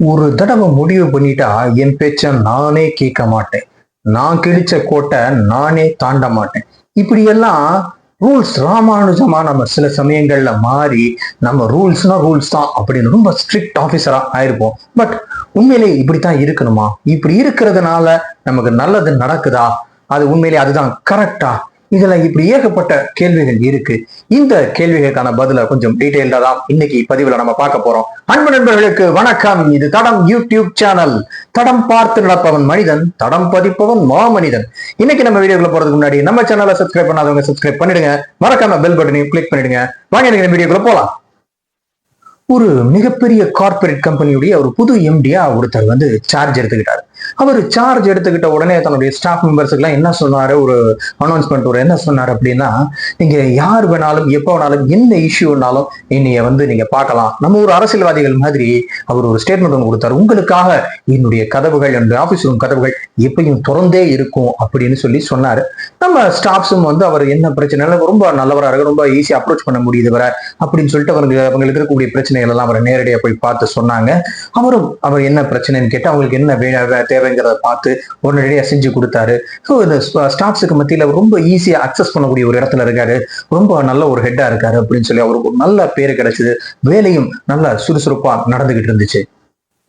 ஒரு தடவை முடிவு பண்ணிட்டா என் பேச்ச நானே கேட்க மாட்டேன். நான் கிழிச்ச கோட்டை நானே தாண்ட மாட்டேன். இப்படியெல்லாம் ரூல்ஸ் ராமானுஜமா நம்ம சில சமயங்கள்ல மாறி நம்ம ரூல்ஸ்னா ரூல்ஸ் தான் அப்படின்னு ரொம்ப ஸ்ட்ரிக்ட் ஆஃபீஸரா ஆயிருப்போம். பட் உண்மையிலே இப்படித்தான் இருக்கணுமா? இப்படி இருக்கிறதுனால நமக்கு நல்லது நடக்குதா? அது உண்மையிலே அதுதான் கரெக்டா இதுல இப்படி ஏகப்பட்ட கேள்விகள் இருக்கு. இந்த கேள்விகளுக்கான பதில கொஞ்சம் டீடைல்டா தான் இன்னைக்கு பதிவுல நம்ம பார்க்க போறோம். அன்பு நண்பர்களுக்கு வணக்கம். இது தடம் யூடியூப் சேனல் தடம் பார்த்து நடப்பவன் மனிதன் தடம் பதிப்பவன் மாமனிதன். இன்னைக்கு நம்ம வீடியோக்குள்ள போறதுக்கு முன்னாடி நம்ம சேனலை சப்ஸ்கிரைப் பண்ணாதவங்க சப்ஸ்கிரைப் பண்ணிடுங்க. மறக்காம பெல் பட்டனையும் கிளிக் பண்ணிடுங்க. வாங்க எனக்கு வீடியோக்குள்ள போலாம். ஒரு மிகப்பெரிய கார்ப்பரேட் கம்பெனியுடைய ஒரு புது எம்டியா ஒருத்தர் வந்து சார்ஜ் எடுத்துக்கிட்டார். அவர் சார்ஜ் எடுத்துக்கிட்ட உடனே தன்னுடைய ஸ்டாஃப் மெம்பர்ஸுக்குலாம் என்ன சொன்னாரு? ஒரு அனௌன்ஸ்மெண்ட் ஒரு என்ன சொன்னார் அப்படின்னா நீங்க யார் வேணாலும் எப்போ வேணாலும் என்ன இஷ்யூனாலும் என்னைய வந்து நீங்க பார்க்கலாம். நம்ம ஒரு அரசியல்வாதிகள் மாதிரி அவர் ஒரு ஸ்டேட்மெண்ட் ஒன்று கொடுத்தாரு. உங்களுக்காக என்னுடைய கதவுகள் என்னுடைய ஆபீஸ் ரூம் கதவுகள் எப்பயும் திறந்தே இருக்கும் அப்படின்னு சொல்லி சொன்னாரு. நம்ம ஸ்டாஃப்ஸும் வந்து அவர் என்ன பிரச்சனை? ரொம்ப நல்லவராக இருக்கு ரொம்ப ஈஸியா அப்ரோச் பண்ண முடியுது வர அப்படின்னு சொல்லிட்டு அவங்க அவங்களுக்கு இருக்கக்கூடிய பிரச்சனைகள் எல்லாம் அவர் நேரடியாக போய் பார்த்து சொன்னாங்க. அவரும் அவர் என்ன பிரச்சனைன்னு கேட்டு அவங்களுக்கு என்ன தேவைங்கிறத பார்த்து உடனடியாக செஞ்சு கொடுத்தாரு. ஸோ இந்த ஸ்டாக்ஸுக்கு மத்தியில் ரொம்ப ஈஸியாக அக்சஸ் பண்ணக்கூடிய ஒரு இடத்துல இருக்காரு. ரொம்ப நல்ல ஒரு ஹெட்டா இருக்காரு அப்படின்னு சொல்லி அவருக்கு ஒரு நல்ல பேர் கிடைச்சது. வேலையும் நல்லா சுறுசுறுப்பா நடந்துகிட்டு இருந்துச்சு.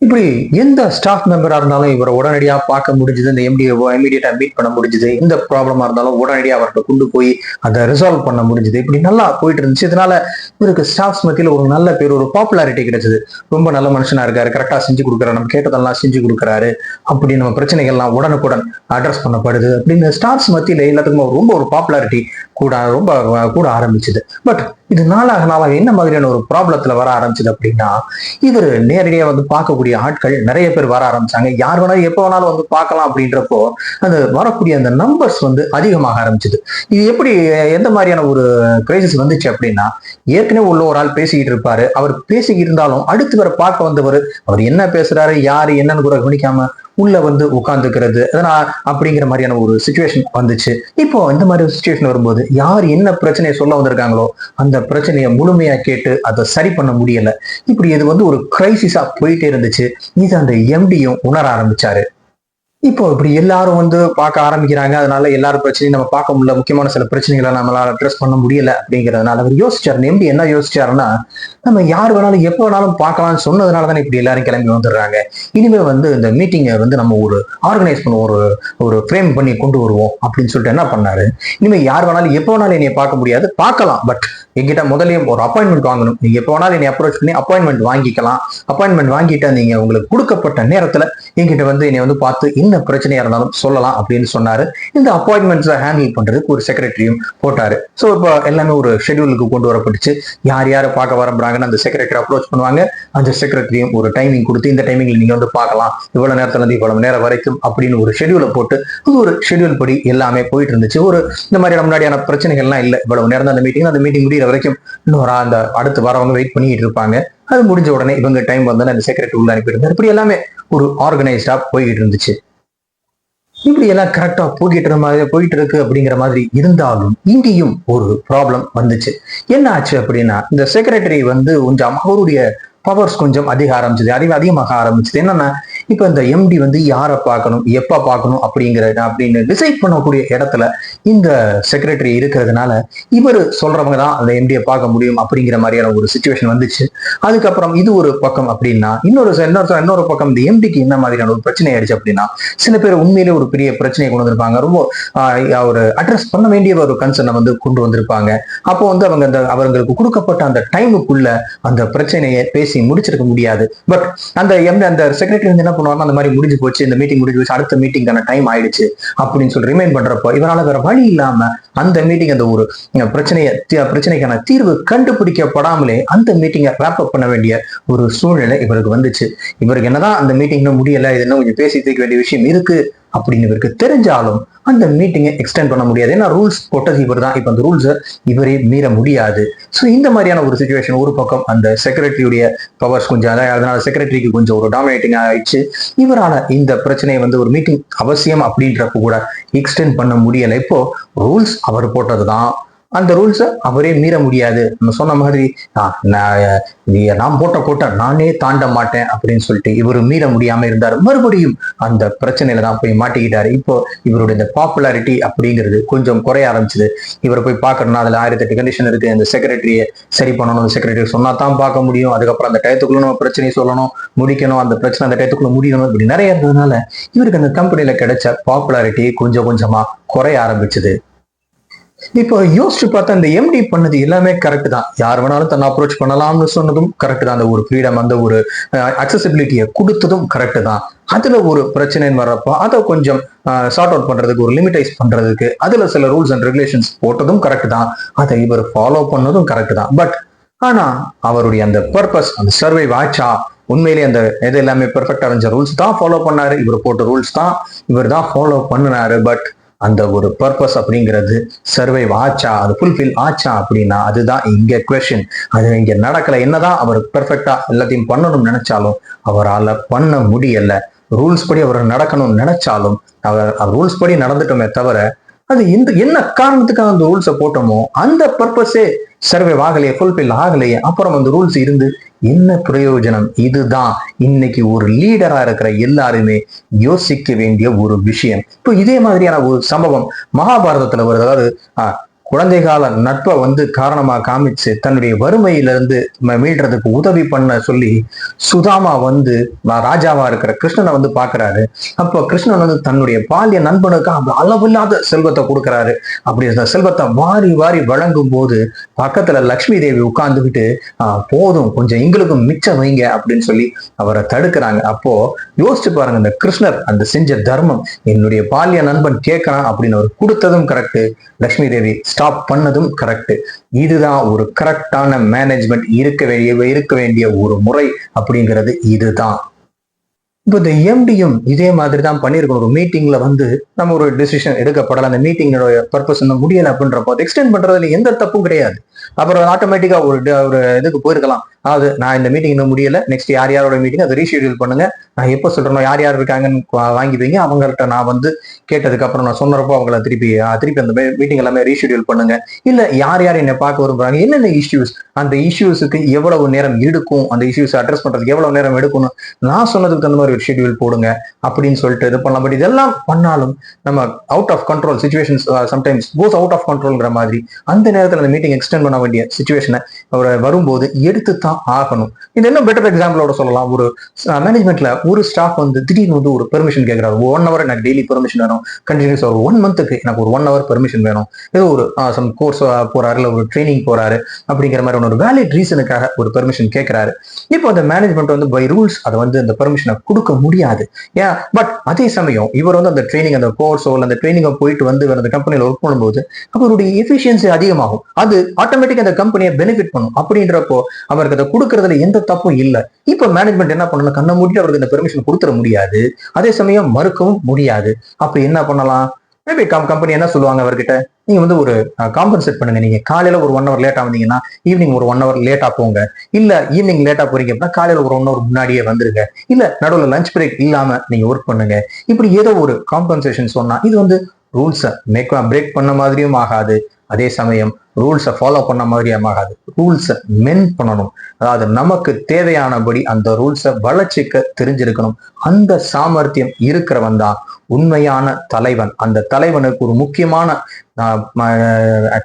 இப்படி எந்த ஸ்டாஃப் மெம்பரா இருந்தாலும் இவரை உடனடியா பார்க்க முடிஞ்சது இந்த எம்டி இமீடியட்டா மீட் பண்ண முடிஞ்சது. எந்த ப்ராப்ளமா இருந்தாலும் உடனடியா அவர்கிட்ட கொண்டு போய் அதை ரிசால்வ் பண்ண முடிஞ்சது. இப்படி நல்லா போயிட்டு இருந்துச்சு. இதனால இவருக்கு ஸ்டாஃப்ஸ் மத்தியில் ஒரு நல்ல பேர் ஒரு பாப்புலாரிட்டி கிடைச்சது. ரொம்ப நல்ல மனுஷனா இருக்காரு. கரெக்டா செஞ்சு கொடுக்குறாரு. நம்ம கேட்டதெல்லாம் செஞ்சு கொடுக்குறாரு. அப்படி நம்ம பிரச்சனைகள்லாம் உடனுக்குடன் அட்ரஸ் பண்ணப்படுது. அப்படின்னு ஸ்டாஃப்ஸ் மத்தியில் எல்லாத்துக்குமே ரொம்ப ஒரு பாப்புலாரிட்டி கூட ரொம்ப கூட ஆரம்பிச்சது. பட் இது நாளாக நாளாக என்ன மாதிரியான ஒரு ப்ராப்ளத்துல வர ஆரம்பிச்சது அப்படின்னா இவர் நேரடியா வந்து பார்க்கக்கூடிய ஆட்கள் நிறைய பேர் வர ஆரம்பிச்சாங்க. யார் வேணாலும் எப்போ வேணாலும் வந்து பார்க்கலாம் அப்படின்றப்போ அந்த வரக்கூடிய அந்த நம்பர்ஸ் வந்து அதிகமாக ஆரம்பிச்சது. இது எப்படி எந்த மாதிரியான ஒரு கிரைசிஸ் வந்துச்சு அப்படின்னா ஏற்கனவே உள்ள ஒரு ஆள் பேசிக்கிட்டு இருப்பாரு. அவர் பேசிக்கிட்டு இருந்தாலும் அடுத்து வர பார்க்க வந்தவர் அவர் என்ன பேசுறாரு யாரு என்னன்னு கூட கவனிக்காம உள்ள வந்து உட்காந்துக்கிறது அதனால் அப்படிங்கிற மாதிரியான ஒரு சுச்சுவேஷன் வந்துச்சு. இப்போ இந்த மாதிரி ஒரு சுச்சுவேஷன் வரும்போது யார் என்ன பிரச்சனையை சொல்ல வந்திருக்காங்களோ அந்த பிரச்சனையை முழுமையா கேட்டு அதை சரி பண்ண முடியல. இப்படி இது வந்து ஒரு கிரைசிஸா போயிட்டே இருந்துச்சு. இது அந்த எம்டியும் உணர ஆரம்பிச்சாரு. இப்போ இப்படி எல்லாரும் வந்து பார்க்க ஆரம்பிக்கிறாங்க. அதனால எல்லாரும் பிரச்சனையும் நம்ம பார்க்க முடியல. முக்கியமான சில பிரச்சனைகளை நம்மளால அட்ரஸ் பண்ண முடியல அப்படிங்கிறதுனால அவர் யோசிச்சாரு. எம்பி என்ன யோசிச்சாருன்னா நம்ம யார் வேணாலும் எப்போ வேணாலும் பார்க்கலாம்னு சொன்னதுனால தானே இப்படி எல்லாரும் கிளம்பி வந்துடுறாங்க. இனிமே வந்து இந்த மீட்டிங்கை வந்து நம்ம ஒரு ஆர்கனைஸ் பண்ணுவோம் ஒரு ஒரு ஃப்ரேம் பண்ணி கொண்டு வருவோம் அப்படின்னு சொல்லிட்டு என்ன பண்ணாரு? இனிமே யார் வேணாலும் எப்போ வேணாலும் என்னைய பார்க்க முடியாது. பார்க்கலாம். பட் என்கிட்ட முதல்லயே ஒரு அப்பாயின்மெண்ட் வாங்கணும். நீங்க எப்போ வேணாலும் என்னை அப்ரோச் பண்ணி அப்பாயின்மெண்ட் வாங்கிக்கலாம். அப்பாயின்மெண்ட் வாங்கிட்டு நீங்க உங்களுக்கு கொடுக்கப்பட்ட நேரத்துல என்கிட்ட வந்து என்னை வந்து பார்த்து என்ன பிரச்சனையா இருந்தாலும் சொல்லலாம் அப்படின்னு சொன்னாரு. இந்த அப்பாயின்மெண்ட்ஸை ஹேண்டில் பண்றதுக்கு ஒரு செக்ரட்டரியும் போட்டாரு. ஸோ இப்போ எல்லாமே ஒரு ஷெடியூலுக்கு கொண்டு வரப்பட்டுச்சு. யார் யாரை பார்க்க வரப்படுறாங்கன்னு அந்த செக்ரட்டரி அப்ரோச் பண்ணுவாங்க. அந்த செக்ரட்டரியும் ஒரு டைமிங் கொடுத்து இந்த டைமிங்ல நீங்க வந்து பார்க்கலாம். இவ்வளவு நேரத்துல இருந்து இவ்வளவு நேரம் வரைக்கும் அப்படின்னு ஒரு ஷெடியூலை போட்டு அது ஒரு ஷெட்யூல் படி எல்லாமே போயிட்டு இருந்துச்சு. ஒரு இந்த மாதிரியான முன்னாடியான பிரச்சனைகள்லாம் இல்லை. இவ்வளவு நேரம் அந்த மீட்டிங் அந்த மீட்டிங் முடியிற வரைக்கும் இன்னொரு அந்த அடுத்து வரவங்க வெயிட் பண்ணிட்டு இருப்பாங்க. அது முடிஞ்ச உடனே இவங்க டைம் வந்தோன்னே அந்த செக்ரட்டரி உள்ள அனுப்பிடுறாரு இப்படி எல்லாமே ஒரு ஆர்கனைஸ்டா போய்கிட்டு இருந்துச்சு. இப்படி எல்லாம் கரெக்டா போய்கிட்டு மாதிரி போயிட்டு இருக்கு அப்படிங்கிற மாதிரி இருந்தாலும் இங்கேயும் ஒரு ப்ராப்ளம் வந்துச்சு. என்ன ஆச்சு அப்படின்னா இந்த செக்ரட்டரி வந்து கொஞ்சம் அவருடைய பவர்ஸ் கொஞ்சம் அதிக ஆரம்பிச்சது அதிக அதிகமாக ஆரம்பிச்சது. என்னன்னா இப்போ இந்த எம்டி வந்து யாரை பார்க்கணும்? எப்ப பார்க்கணும் அப்படிங்கிற அப்படின்னு டிசைட் பண்ணக்கூடிய இடத்துல இந்த செக்ரட்டரி இருக்கிறதுனால இவர் சொல்றவங்க தான் அந்த எம்டியை பார்க்க முடியும் அப்படிங்கிற மாதிரியான ஒரு சுச்சுவேஷன் வந்துச்சு. அதுக்கப்புறம் இது ஒரு பக்கம் அப்படின்னா இன்னொரு இன்னொரு இன்னொரு பக்கம் இந்த எம்டிக்கு என்ன மாதிரியான ஒரு பிரச்சனை ஆயிடுச்சு அப்படின்னா சில பேர் உண்மையிலே ஒரு பெரிய பிரச்சனையை கொண்டு வந்திருப்பாங்க. ரொம்ப ஆஹ், ஒரு அட்ரஸ் பண்ண வேண்டிய ஒரு கன்சர்னை வந்து கொண்டு வந்திருப்பாங்க. அப்போ வந்து அவங்க அந்த அவங்களுக்கு கொடுக்கப்பட்ட அந்த டைமுக்குள்ள அந்த பிரச்சனையை பேசி முடிச்சிருக்க முடியாது. பட் அந்த எம் அந்த செக்ரட்டரி வந்து என்ன பண்ணுவாங்க அந்த மாதிரி முடிஞ்சு போச்சு இந்த மீட்டிங் முடிஞ்சு போச்சு அடுத்த மீட்டிங்கான டைம் ஆயிடுச்சு அப்படின்னு சொல்லி ரிமைண்ட் பண்றப்போ இவரால வேற வழி இல்லாம அந்த மீட்டிங் அந்த ஒரு பிரச்சனையை பிரச்சனைக்கான தீர்வு கண்டுபிடிக்கப்படாமலே அந்த மீட்டிங்கை ரேப் அப் பண்ண வேண்டிய ஒரு சூழ்நிலை இவருக்கு வந்துச்சு. இவருக்கு என்னதான் அந்த மீட்டிங்னு முடியல இது இன்னும் கொஞ்சம் பேசி தீர்க்க வேண்டிய விஷயம் இருக்கு. அப்படின்னு இவருக்கு தெரிஞ்சாலும் அந்த மீட்டிங்கை எக்ஸ்டெண்ட் பண்ண முடியாது. ஏன்னா ரூல்ஸ் போட்டது இவர் தான் இப்போ அந்த ரூல்ஸை இவரே மீற முடியாது. ஸோ இந்த மாதிரியான ஒரு சுச்சுவேஷன் ஒரு பக்கம் அந்த செக்ரட்டரியுடைய பவர்ஸ் கொஞ்சம் அதனால செக்ரட்டரிக்கு கொஞ்சம் ஒரு டாமினேட்டிங் ஆயிடுச்சு. இவரால் இந்த பிரச்சனையை வந்து ஒரு மீட்டிங் அவசியம் அப்படின்றப்ப கூட எக்ஸ்டெண்ட் பண்ண முடியலை. இப்போ ரூல்ஸ் அவர் போட்டது தான் அந்த ரூல்ஸை அவரே மீற முடியாது. நம்ம சொன்ன மாதிரி நான் போட்ட போட்ட கோட்டை நானே தாண்ட மாட்டேன் அப்படின்னு சொல்லிட்டு இவர் மீற முடியாம இருந்தார். மறுபடியும் அந்த பிரச்சனையில தான் போய் மாட்டிக்கிட்டாரு. இப்போ இவருடைய இந்த பாப்புலாரிட்டி அப்படிங்கிறது கொஞ்சம் குறைய ஆரம்பிச்சது. இவரை போய் பார்க்கணும்னா அதுல ஆயிரத்தி எட்டு கண்டிஷன் இருக்கு. அந்த செக்ரட்டரியை சரி பண்ணணும். அந்த செக்ரட்டரி சொன்னா தான் பார்க்க முடியும். அதுக்கப்புறம் அந்த டயத்துக்குள்ள நம்ம பிரச்சனையை சொல்லணும். முடிக்கணும். அந்த பிரச்சனை அந்த டயத்துக்குள்ள முடியணும். இப்படி நிறைய இருந்ததுனால இவருக்கு அந்த கம்பெனியில கிடைச்ச பாப்புலாரிட்டி கொஞ்சம் கொஞ்சமா குறைய ஆரம்பிச்சது. இப்போ யோசிச்சு பார்த்தா இந்த எம்டி பண்ணது எல்லாமே கரெக்ட் தான். யார் வேணாலும் தன்னை அப்ரோச் பண்ணலாம்னு சொன்னதும் கரெக்ட் தான். அந்த ஒரு ஃப்ரீடம் அந்த ஒரு அக்சசிபிலிட்டியை கொடுத்ததும் கரெக்ட் தான். அதுல ஒரு பிரச்சனைன்னு வர்றப்போ அதை கொஞ்சம் சார்ட் அவுட் பண்றதுக்கு ஒரு லிமிடைஸ் பண்றதுக்கு அதுல சில ரூல்ஸ் அண்ட் ரெகுலேஷன்ஸ் போட்டதும் கரெக்ட் தான். அதை இவர் ஃபாலோ பண்ணதும் கரெக்ட் தான். பட் ஆனா அவருடைய அந்த பர்பஸ் அந்த சர்வை வாட்சா உண்மையிலேயே அந்த எது எல்லாமே பெர்ஃபெக்டா இருந்த ரூல்ஸ் தான் ஃபாலோ பண்ணாரு. இவர் போட்ட ரூல்ஸ் தான் இவர் தான் ஃபாலோ பண்ணினாரு. பட் அந்த ஒரு பர்பஸ் அப்படிங்கிறது சர்வைவ் ஆச்சா? அது ஃபுல்ஃபில் ஆச்சா அப்படின்னா அதுதான் இங்கே கொஷின் அது இங்கே நடக்கல. என்னதான் அவர் பெர்ஃபெக்டா எல்லாத்தையும் பண்ணணும்னு நினைச்சாலும் அவரால் பண்ண முடியல. ரூல்ஸ் படி அவர் நடக்கணும்னு நினைச்சாலும் அவர் ரூல்ஸ் படி நடந்துட்டோமே தவிர அது எந்த என்ன காரணத்துக்காக அந்த ரூல்ஸை போட்டோமோ அந்த பர்பஸே சர்வே ஆகலையே ஃபுல்ஃபில் ஆகலையே அப்புறம் அந்த ரூல்ஸ் இருந்து என்ன பிரயோஜனம்? இதுதான் இன்னைக்கு ஒரு லீடரா இருக்கிற எல்லாருமே யோசிக்க வேண்டிய ஒரு விஷயம். இப்போ இதே மாதிரியான ஒரு சம்பவம் மகாபாரதத்துல வருது. அதாவது ஆஹ், குழந்தை கால நட்பை வந்து காரணமா காமிச்சு தன்னுடைய வறுமையிலிருந்து ம- மீள்றதுக்கு உதவி பண்ண சொல்லி சுதாமா வந்து ராஜாவா இருக்கிற கிருஷ்ணனை வந்து பாக்குறாரு. அப்போ கிருஷ்ணன் வந்து தன்னுடைய பாலிய நண்பனுக்கு அந்த அளவில்லாத செல்வத்தை கொடுக்குறாரு. அப்படி அந்த செல்வத்தை வாரி வாரி வழங்கும் போது பக்கத்துல லக்ஷ்மி தேவி உட்கார்ந்துகிட்டு போதும் கொஞ்சம் எங்களுக்கும் மிச்சம் வைங்க அப்படின்னு சொல்லி அவரை தடுக்கிறாங்க. அப்போ யோசிச்சு பாருங்க இந்த கிருஷ்ணர் அந்த செஞ்ச தர்மம் என்னுடைய பாலிய நண்பன் கேட்கறான் அப்படின்னு அவர் கொடுத்ததும் கரெக்ட் லக்ஷ்மி தேவி ஸ்டாப் பண்ணதும் கரெக்ட் இதுதான் ஒரு கரெக்டான மேனேஜ்மெண்ட் இருக்க வேண்டிய இருக்க வேண்டிய ஒரு முறை அப்படிங்கிறது இதுதான். இப்போ இந்த எம்டியும் இதே மாதிரி தான் பண்ணியிருக்கணும் ஒரு மீட்டிங்ல வந்து நம்ம ஒரு டிசிஷன் எடுக்கப்படலாம் அந்த மீட்டிங்கோட பர்பஸ் இன்னும் முடியலை அப்படின்றப்போ அதை எக்ஸ்டெண்ட் பண்றதுல எந்த தப்பும் கிடையாது. அப்புறம் ஆட்டோமேட்டிக்கா ஒரு ஒரு இதுக்கு போயிருக்கலாம். அது நான் இந்த மீட்டிங் இன்னும் முடியல. நெக்ஸ்ட் யார் யாரோட மீட்டிங் அதை ரீஷெடியூல் பண்ணுங்க. நான் எப்போ சொல்றேனோ யார் யார் இருக்காங்கன்னு வாங்கிப்பீங்க. வாங்கி வைங்க அவங்கள்ட்ட நான் வந்து கேட்டதுக்கு அப்புறம் நான் சொன்னப்போ அவங்கள திருப்பி திருப்பி அந்த மீட்டிங் எல்லாமே ரீஷெடியூல் பண்ணுங்க. இல்ல யார் யார் என்னை பார்க்க விரும்புறாங்க? என்னென்ன இஷ்யூஸ் அந்த இஷ்யூஸுக்கு எவ்வளவு நேரம் எடுக்கும்? அந்த இஷ்யூஸ் அட்ரஸ் பண்றதுக்கு எவ்வளவு நேரம் எடுக்கணும் நான் சொன்னதுக்கு தகுந்த மாதிரி ஒரு ஷெட்யூல் போடுங்க அப்படின்னு சொல்லிட்டு இது பண்ணலாம். பட் இதெல்லாம் பண்ணாலும் நம்ம out of control situations sometimes Bose out of கண்ட்ரோல்ங்கிற மாதிரி அந்த நேரத்தில் அந்த மீட்டிங் எக்ஸ்டெண்ட் பண்ண வேண்டிய சுச்சுவேஷனை வரும்போது எடுத்து தான் ஆகணும். இது இன்னும் பெட்டர் எக்ஸாம்பிளோட சொல்லலாம். ஒரு மேனேஜ்மெண்ட்ல ஒரு ஸ்டாஃப் வந்து திடீர்னு வந்து ஒரு பெர்மிஷன் கேட்கறாரு ஒன் ஹவர் எனக்கு டெய்லி பெர்மிஷன் வேணும். கண்டினியூஸ் ஒரு ஒன் மந்த்துக்கு எனக்கு ஒரு ஒன் ஹவர் பெர்மிஷன் வேணும். ஏதோ ஒரு சம் கோர்ஸ் போறாரு இல்லை ஒரு ட்ரைனிங் போறாரு அப்படிங்கிற மாதிரி ஒரு வேலிட் ரீசனுக்காக ஒரு பெர்மிஷன் கேட்கறாரு இப்போ அந்த மேனேஜ்மெண்ட் வந்து பை ரூல்ஸ் அதை வந்து அந்த பெர்மிஷனை கொடுக்க முடியாது. ஏன்? பட் அதே சமயம் இவர் வந்து அந்த ட்ரைனிங் அந்த கோர்ஸோ இல்லை அந்த ட்ரைனிங்கை போயிட்டு வந்து அந்த கம்பெனியில் ஒர்க் பண்ணும்போது அவருடைய எஃபிஷியன்சி அதிகமாகும். அது ஆட்டோமேட்டிக் அந்த கம்பெனியை பெனிஃபிட் பண்ணும். அப்படின்றப்போ அவருக்கு அதை கொடுக்கறதுல எந்த தப்பும் இல்லை. இப்போ மேனேஜ்மெண்ட் என்ன பண்ணணும் கண்ணை மூடிட்டு அவருக்கு இந்த பெர்மிஷன் கொடுத்துட முடியாது. அதே சமயம் மறுக்கவும் முடியாது. அப்ப என்ன பண்ணலாம்? மேபி கம் கம்பெனி என்ன சொல்லுவாங்க அவர்கிட்ட? நீங்க வந்து ஒரு காம்பன்சேட் பண்ணுங்க. நீங்க காலையில ஒரு ஒன் ஹவர் லேட்டா வந்தீங்கன்னா ஈவினிங் ஒரு ஒன் ஹவர் லேட்டா போங்க. இல்ல ஈவினிங் லேட்டா போறீங்க அப்படின்னா காலையில ஒரு ஒன் ஹவர் முன்னாடியே வந்துருங்க. இல்ல நடுவில் லஞ்ச் பிரேக் இல்லாம நீங்க ஒர்க் பண்ணுங்க. இப்படி ஏதோ ஒரு காம்பன்சேஷன் சொன்னா இது வந்து ரூல்ஸை மேக் பிரேக் பண்ண மாதிரியும் ஆகாது. அதே சமயம் ரூல்ஸை ஃபாலோ பண்ண மாதிரியும் ஆகாது. ரூல்ஸை மென் பண்ணணும். அதாவது நமக்கு தேவையானபடி அந்த ரூல்ஸை வளர்ச்சிக்க தெரிஞ்சிருக்கணும். அந்த சாமர்த்தியம் இருக்கிறவன் தான் உண்மையான தலைவன். அந்த தலைவனுக்கு ஒரு முக்கியமான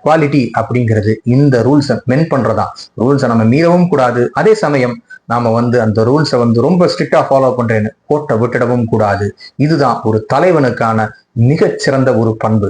குவாலிட்டி அப்படிங்கிறது இந்த ரூல்ஸை மென் பண்றதா ரூல்ஸை நம்ம மீறவும் கூடாது. அதே சமயம் நாம வந்து அந்த ரூல்ஸை வந்து ரொம்ப ஸ்ட்ரிக்டா ஃபாலோ பண்றேன்னு கோட்டை விட்டுடவும் கூடாது. இதுதான் ஒரு தலைவனுக்கான மிகச்சிறந்த ஒரு பண்பு.